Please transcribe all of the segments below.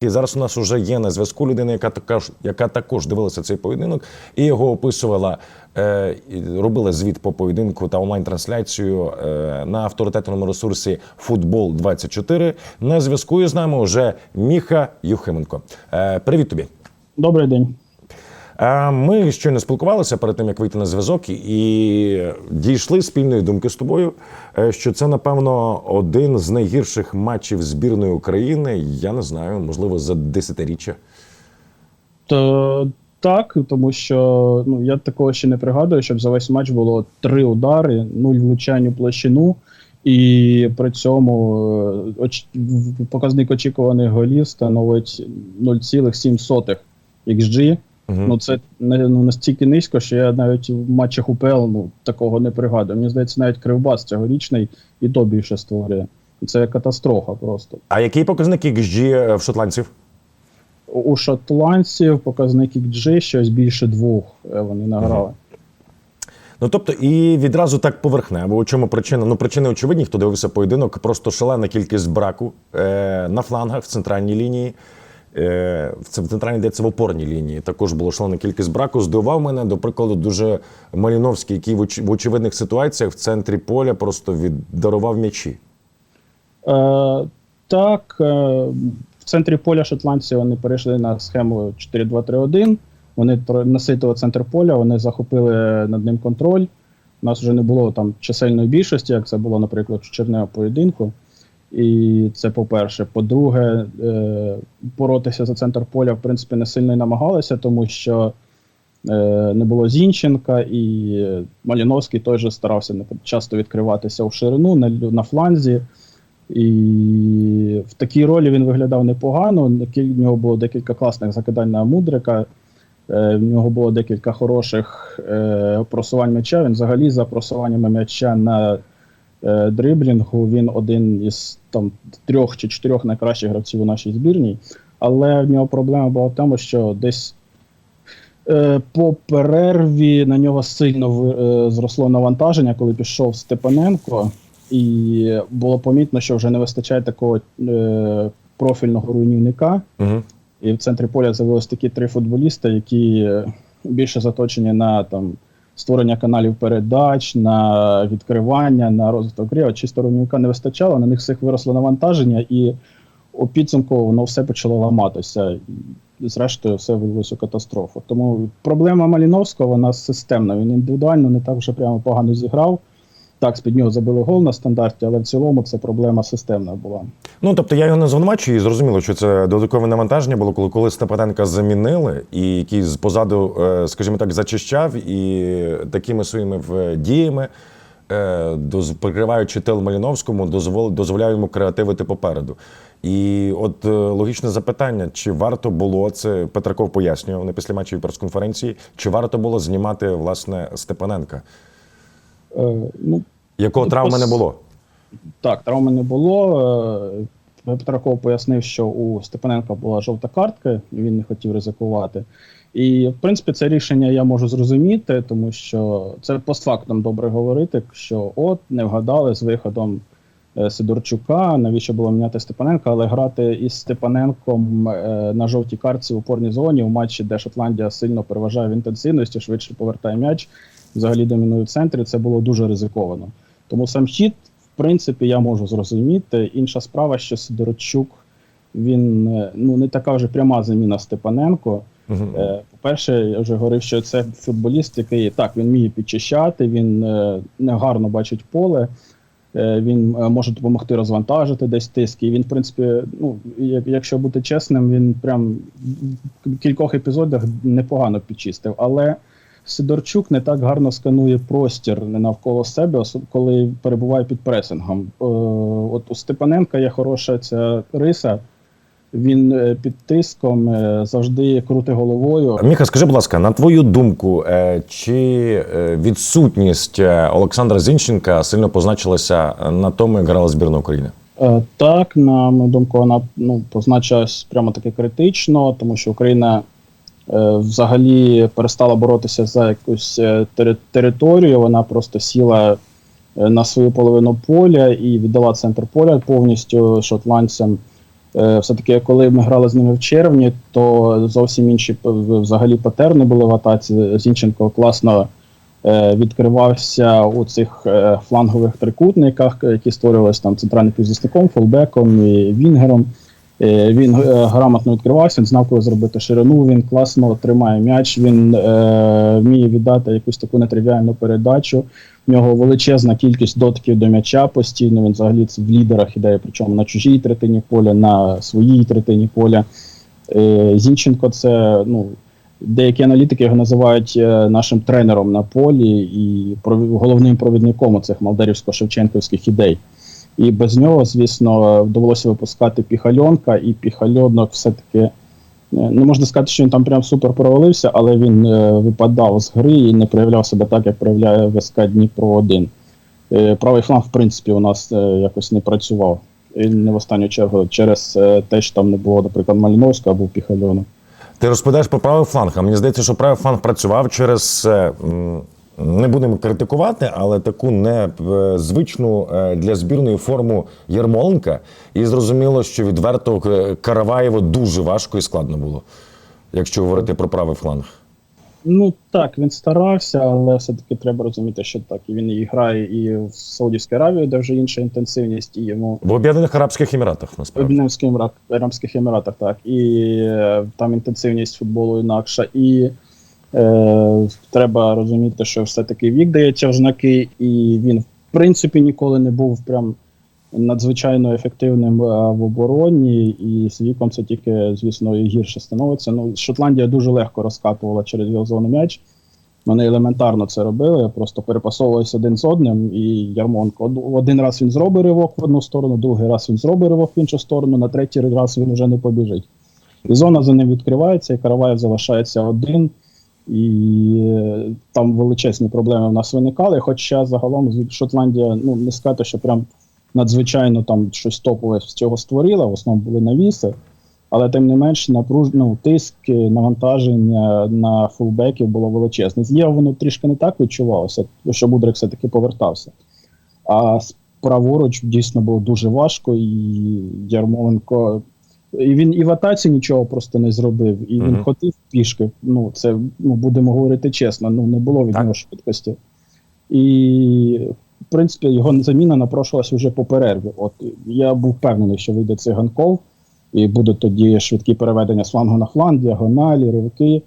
І зараз у нас вже є на зв'язку людина, яка також, яка також дивилася цей поєдинок і його описувала, е, робила звіт по поєдинку та онлайн-трансляцію е, на авторитетному ресурсі Футбол 24 На зв'язку із нами вже Міха Юхименко. Е, привіт тобі. Добрий день. Ми щойно спілкувалися перед тим, як вийти на зв'язок, і дійшли спільної думки з тобою, е, що це, напевно, один з найгірших матчів збірної України. Я не знаю, можливо, за десятиріччя. То, так, тому що ну, я такого ще не пригадую, щоб за весь матч було три удари, нуль влучань площину, і при цьому е, оч... показник очікуваних голів становить 0,7 XG. Ну, це не- ну, настільки низько, що я навіть в матчах УПЛ ну, такого не пригадую. Мені здається, навіть Кривбас цьогорічний і то більше створює. Це катастрофа просто. А який показник XG в шотландців? У шотландців показник XG щось більше двох е, вони награли. Ну тобто, і відразу так поверхнево. У чому причина? Ну, причини очевидні, хто дивився поєдинок, просто шалена кількість браку е, на флангах в центральній лінії. Е, в це- в центральній йдеться в опорній лінії. Також було шалена кількість браку. Здивував мене, до прикладу, дуже Маліновський, який в, очевидних ситуаціях в центрі поля просто віддарував м'ячі. Е, так, е, в центрі поля шотландці вони перейшли на схему 4-2-3-1. Вони наситили центр поля, вони захопили над ним контроль. У нас вже не було там чисельної більшості, як це було, наприклад, в черневому поєдинку. І це по-перше. По-друге, е, боротися за центр поля, в принципі, не сильно й намагалися, тому що е, не було Зінченка, і Маліновський той же старався часто відкриватися у ширину на, на фланзі. І в такій ролі він виглядав непогано. В нього було декілька класних закидань на Мудрика. Е, В нього було декілька хороших просувань м'яча. Він взагалі за просуваннями м'яча на е, дриблінгу він один із там трьох чи чотирьох найкращих гравців у нашій збірній. Але в нього проблема була в тому, що десь е, по перерві на нього сильно е, зросло навантаження, коли пішов Степаненко, і було помітно, що вже не вистачає такого е, профільного руйнівника. Угу. І в центрі поля з'явилось такі три футболісти, які більше заточені на там створення каналів передач, на відкривання, на розвиток гри. А чисто руйнівника не вистачало, на них всіх виросло навантаження, і у підсумку воно все почало ламатися. Зрештою, все вилилося у катастрофу. Тому проблема Маліновського вона системна. Він індивідуально не так вже прямо погано зіграв. Так, з-під нього забили гол на стандарті, але в цілому це проблема системна була. Ну тобто я його не звинувачую і зрозуміло, що це додаткове навантаження було, коли, коли Степаненка замінили, і який з- позаду, е, скажімо так, зачищав і такими своїми діями, е, прикриваючи тил Маліновському, дозвол, дозволяє йому креативити попереду. І от е, логічне запитання: чи варто було це Петраков пояснював на післяматчевій прес-конференції, чи варто було знімати власне Степаненка, ну, якого Ну, травми пос- не було? Так, травми не було. Е, Петраков пояснив, що у Степаненка була жовта картка, він не хотів ризикувати. І, в принципі, це рішення я можу зрозуміти, тому що це постфактом добре говорити, що от не вгадали з виходом е, Сидорчука, навіщо було міняти Степаненка, але грати із Степаненком е, на жовтій картці в опорній зоні у матчі, де Шотландія сильно переважає в інтенсивності, швидше повертає м'яч, взагалі домінує в центрі, це було дуже ризиковано. Тому сам хід, в принципі, я можу зрозуміти. Інша справа, що Сидорчук, він е, ну не така вже пряма заміна Степаненко. Е, По-перше, я вже говорив, що це футболіст, який так він вміє підчищати, він е, не гарно бачить поле. Він може допомогти розвантажити десь тиск. І він, в принципі, ну, якщо бути чесним, він прям в кількох епізодах непогано підчистив. Але Сидорчук не так гарно сканує простір не навколо себе, коли перебуває під пресингом. Е, От у Степаненка є хороша ця риса. Він е, під тиском е, завжди крути головою. Міха, скажи, будь ласка, на твою думку, чи відсутність Олександра Зінченка сильно позначилася на тому, як грала збірна України? Так, на мою думку, вона ну, позначилась прямо таки критично, тому що Україна взагалі перестала боротися за якусь е, тери- територію. Вона просто сіла е, на свою половину поля і віддала центр поля повністю шотландцям. Е, Все-таки, коли ми грали з ними в червні, то зовсім інші взагалі патерни були в атаці. Зінченко класно е, відкривався у цих е, флангових трикутниках, які створювалися там центральним півзахисником, фулбеком і вінгером. Е, Він е, грамотно відкривався, він знав, коли зробити ширину. Він класно тримає м'яч, він е, вміє віддати якусь таку нетривіальну передачу. В нього величезна кількість дотиків до м'яча постійно. Він взагалі в лідерах іде, причому на чужій третині поля, на своїй третині поля. Е, Зінченко це ну. Деякі аналітики його називають е, нашим тренером на полі і головним провідником цих молдерівсько-шевченківських ідей. І без нього, звісно, довелося випускати піхальонка, і піхальонок все-таки не можна сказати, що він там прям супер провалився, але він е, випадав з гри і не проявляв себе так, як проявляє ВСК Дніпро 1. Е, правий фланг, в принципі, у нас е, якось не працював. І не в останню чергу через те, що там не було, наприклад, Маліновського або Піхальона. Ти розповідаєш про правий фланг. А мені здається, що правий фланг працював через. м, Не будемо критикувати, але таку незвичну для збірної форму Ярмоленка. І зрозуміло, що відверто е, Караваєву дуже важко і складно було, якщо говорити про правий фланг. Ну так, він старався, але все-таки треба розуміти, що так і він і грає і в Саудівській Аравії, де вже інша інтенсивність, і йому В Об'єднаних Арабських Еміратах в насправді. Об'єднаних Арабських Еміратах, так. І е, там інтенсивність футболу інакша. І е, треба розуміти, що все-таки вік дається в знаки, і він, в принципі, ніколи не був прям надзвичайно ефективним в обороні, і з віком це тільки, звісно, і гірше становиться. Ну, Шотландія дуже легко розкатувала через його зону м'яч. Вони елементарно це робили, просто перепасовувалися один з одним, і Ярмонко один раз він зробить ривок в одну сторону, другий раз він зробить ривок в іншу сторону, на третій раз він вже не побіжить. І зона за ним відкривається, і Караваєв залишається один. І е, там величезні проблеми в нас виникали. Хоча загалом з- Шотландія, ну не сказати, що прям надзвичайно там щось топове з цього створила, в основному були навіси. Але тим не менш, напруж... ну, тиск, е, навантаження на фулбеків було величезне. Зліва воно трішки не так відчувалося, що Будрик все-таки повертався. А праворуч дійсно було дуже важко, і Ярмоленко. І він і в атаці нічого просто не зробив, і він Мгм. ходив пішки. Ну, це ну, будемо говорити чесно, ну не було від Так. нього швидкості. І, в принципі, його заміна напрошувалася вже по перерві. От я був впевнений, що вийде циганков, і будуть тоді швидкі переведення з флангу на фланг, діагоналі, ривки,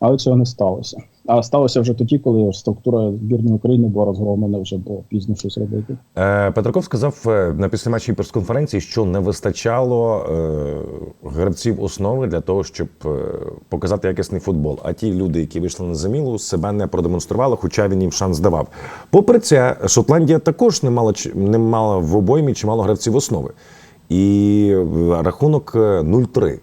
але цього не сталося. А сталося вже тоді, коли структура збірної України була розгромлена, вже було пізно щось робити. Е, Петраков сказав е, на післяматчій прес-конференції, що не вистачало е, гравців основи для того, щоб е, показати якісний футбол. А ті люди, які вийшли на замілу, себе не продемонстрували, хоча він їм шанс давав. Попри це, Шотландія також не мала не мала в обоймі чимало гравців основи. І е, рахунок е, 0-3.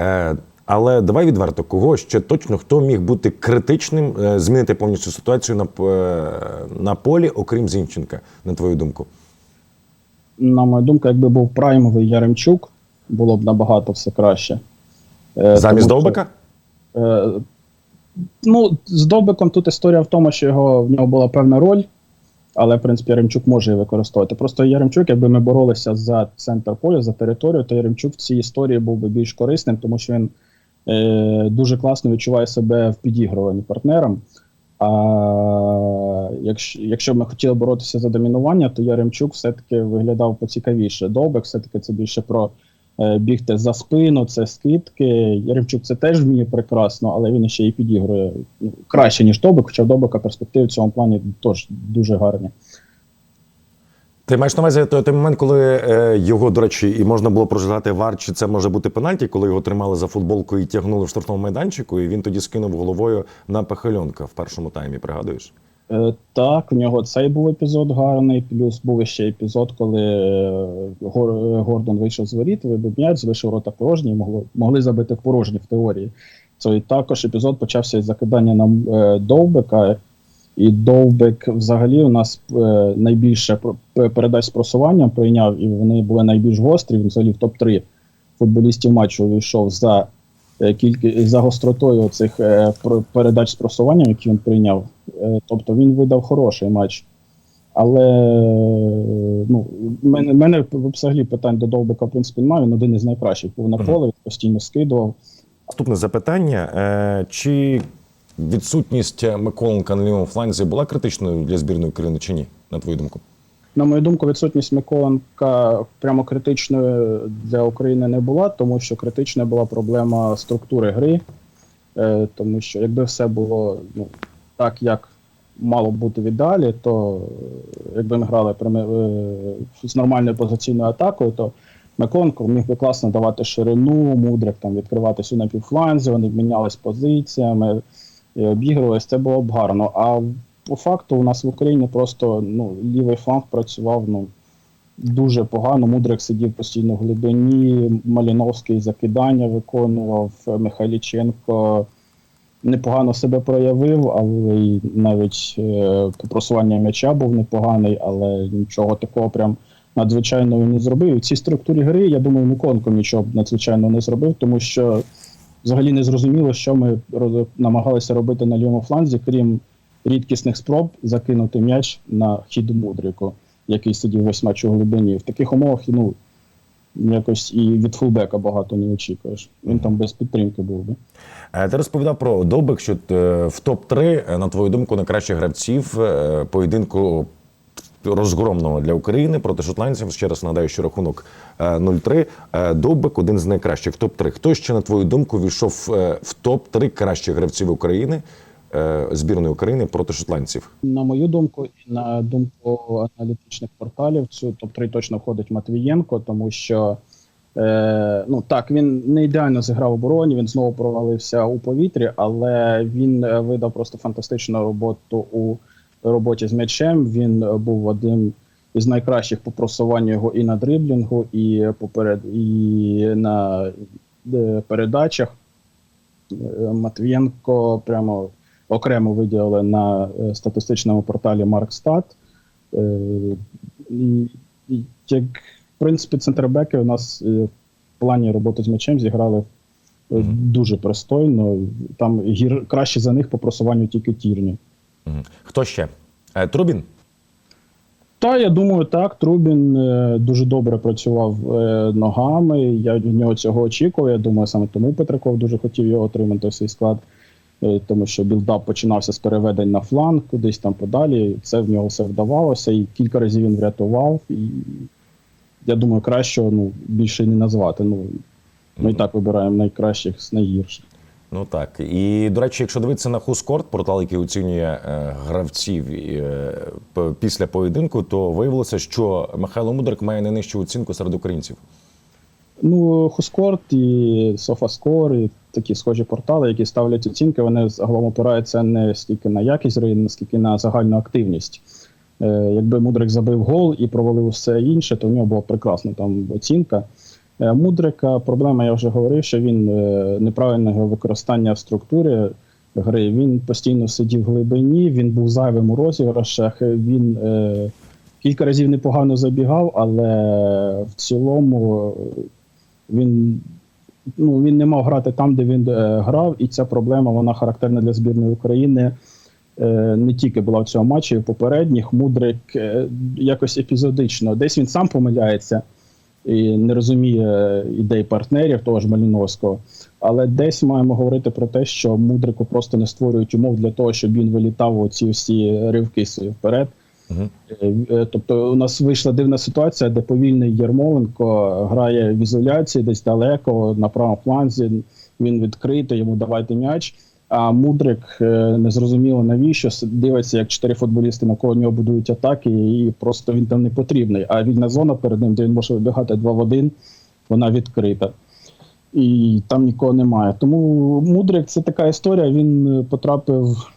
Е, Але давай відверто, кого ще точно хто міг бути критичним, е, змінити повністю ситуацію на, е, на полі, окрім Зінченка, на твою думку? На мою думку, якби був праймовий Яремчук, було б набагато все краще. Е, Замість тому що- Довбика? Е, ну, з Довбиком тут історія в тому, що його, в нього була певна роль, але, в принципі, Яремчук може її використовувати. Просто Яремчук, якби ми боролися за центр поля, за територію, то Яремчук в цій історії був би більш корисним, тому що він е, дуже класно відчуває себе в підігруванні партнерам. А якщо, якщо ми хотіли боротися за домінування, то Яремчук все-таки виглядав поцікавіше. Довбик все-таки це більше про е, бігти за спину, це скидки. Яремчук це теж вміє прекрасно, але він ще і підігрує ну, краще, ніж Довбик, хоча в Довбика перспективи в цьому плані теж дуже гарні. Ти маєш на увазі той, той момент, коли е, його, до речі, і можна було прожигати вар, чи це може бути пенальті, коли його тримали за футболку і тягнули в штрафному майданчику, і він тоді скинув головою на Пахальонка в першому таймі, пригадуєш? Е, Так, у нього цей був епізод гарний. Плюс був ще епізод, коли е, Гор- е, Гордон вийшов з воріт, вибив м'яч, залишив рота порожні, могли, могли забити в порожні в теорії. Цей також епізод почався із закидання на е, Довбика. І Довбик взагалі у нас е, найбільше передач з просуванням прийняв, і вони були найбільш гострі. Він взагалі в топ-3 футболістів матчу увійшов за е, кількі за гостротою цих е, передач з просуванням, які він прийняв. Е, Тобто він видав хороший матч. Але ну, мене, мене взагалі питань до Довбика, в принципі, немає. Він один із найкращих був на поле, він постійно скидував. Наступне запитання: Е, чи відсутність Миколенка на лівому фланзі була критичною для збірної України чи ні, на твою думку? На мою думку, відсутність Миколенка прямо критичною для України не була, тому що критична була проблема структури гри. Е, тому що якби все було ну, так, як мало бути в ідеалі, то е, якби ми грали е, з нормальною позиційною атакою, то Миколенко міг би класно давати ширину, мудрик там відкриватися на півфланзі, вони мінялись позиціями, і обігрувались, це було б гарно. А по факту у нас в Україні просто ну, лівий фланг працював ну, дуже погано. Мудрик сидів постійно в глибині, Маліновський закидання виконував, Михайліченко непогано себе проявив, але й навіть е, по просуванню м'яча був непоганий, але нічого такого прям надзвичайного не зробив. В цій структурі гри, я думаю, Миколенко нічого б надзвичайного не зробив, тому що взагалі не зрозуміло, що ми намагалися робити на лівому фланзі, крім рідкісних спроб закинути м'яч на хід Мудрику, який сидів весь матч у глибині. В таких умовах ну, якось і від фулбека багато не очікуєш. Він там без підтримки був би. Е, Ти розповідав про Довбик, що е, в топ-3, е, на твою думку, найкращих гравців поєдинку розгромного для України проти шотландців. Ще раз нагадаю, що рахунок е, 0-3. Е, Довбик один з найкращих топ-3. Хто ще, на твою думку, війшов е, в топ-3 кращих гравців України е, збірної України проти шотландців? На мою думку, і на думку аналітичних порталів, цю топ-3 точно входить Матвієнко, тому що е, ну так він не ідеально зіграв обороні, він знову провалився у повітрі, але він е, видав просто фантастичну роботу у роботі з м'ячем. Він е, був одним із найкращих по просуванню його і на дриблінгу, і поперед, і на е, передачах. Е, Матвієнко прямо окремо виділили на статистичному порталі Маркстат. Як, в принципі, центрбеки у нас в плані роботи з м'ячем зіграли дуже пристойно. Там гір, краще за них по просуванню тільки тірні. Хто ще? Е, Трубін? Та я думаю, так. Трубін е, дуже добре працював е, ногами. Я від нього цього очікував. Я думаю, саме тому Петраков дуже хотів його отримати в свій склад, тому що білдап починався з переведень на фланг, кудись там подалі. Це в нього все вдавалося, і кілька разів він врятував. І я думаю, краще ну, більше не назвати. Ну, ми і так вибираємо найкращих з найгірших. Ну так. І, до речі, якщо дивитися на Хускорт, портал, який оцінює е, гравців е, після поєдинку, то виявилося, що Михайло Мудрик має найнижчу оцінку серед українців. Ну, Хускорт і Софаскор, і такі схожі портали, які ставлять оцінки, вони загалом опираються не стільки на якість гри, наскільки на загальну активність. Е, якби Мудрик забив гол і провалив все інше, то в нього була прекрасна там оцінка. Е, Мудрика проблема, я вже говорив, що він е, неправильного використання в структурі гри. Він постійно сидів в глибині, він був зайвим у розіграшах. Він е, кілька разів непогано забігав, але в цілому він, ну, він не мав грати там, де він е, грав, і ця проблема вона характерна для збірної України. Е, не тільки була в цьому матчі, і в попередніх. Мудрик якось епізодично. Десь він сам помиляється і не розуміє ідей партнерів, того ж Маліновського. Але десь маємо говорити про те, що мудрику просто не створюють умов для того, щоб він вилітав у ці всі ривки свої вперед. Угу. Тобто у нас вийшла дивна ситуація, де повільний Єрмоленко грає в ізоляції десь далеко на правому фланзі. Він відкритий, йому давайте м'яч. А Мудрик е, незрозуміло навіщо дивиться, як чотири футболісти навколо нього будують атаки, і просто він там не потрібний. А вільна зона перед ним, де він може вибігати два в один, вона відкрита. І там нікого немає. Тому Мудрик це така історія. Він е, потрапив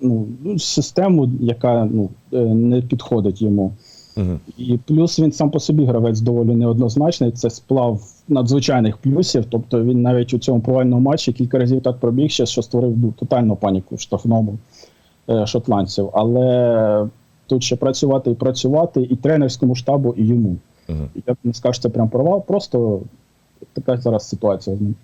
ну, в систему, яка ну, е, не підходить йому. Угу. І плюс він сам по собі гравець доволі неоднозначний. Це сплав надзвичайних плюсів. Тобто він навіть у цьому провальному матчі кілька разів так пробігся, що створив ну, тотальну паніку в штрафному е, шотландців. Але тут ще працювати і працювати, і тренерському штабу, і йому. Угу. Я б не скажу, що це прям провал, просто така зараз ситуація з ним.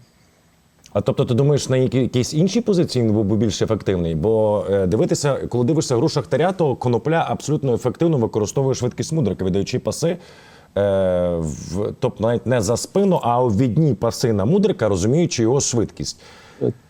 А тобто, ти думаєш, на які- якійсь іншій позиції він був би більш ефективний? Бо е, дивитися, коли дивишся гру Шахтаря, то конопля абсолютно ефективно використовує швидкість мудрика, віддаючи паси. Е, в, тобто навіть не за спину, а у відні паси на мудрика, розуміючи його швидкість.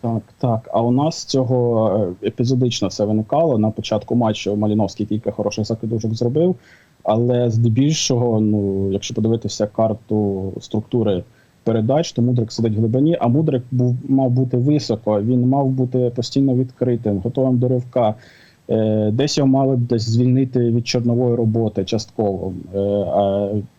Так, так. А у нас цього е, епізодично все виникало. На початку матчу Маліновський кілька хороших закидушок зробив. Але здебільшого, ну, якщо подивитися карту структури передач, то Мудрик сидить в глибині, а Мудрик був, мав бути високо, він мав бути постійно відкритим, готовим до ривка. Е, десь його мали б десь звільнити від чорнової роботи частково.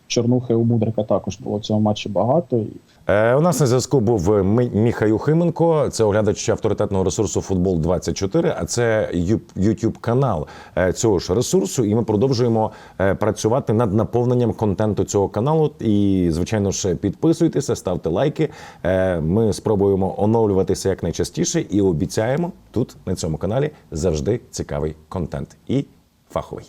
Е, чорнухи у Мудрика також було в цьому матчі багато. Е, у нас на зв'язку був Ми- Міха Юхименко, це оглядач авторитетного ресурсу Футбол 24 а це youtube канал е, цього ж ресурсу. І ми продовжуємо е, працювати над наповненням контенту цього каналу. І, звичайно ж, підписуйтеся, ставте лайки. Е, Ми спробуємо оновлюватися якнайчастіше і обіцяємо тут на цьому каналі завжди цікавий контент і фаховий.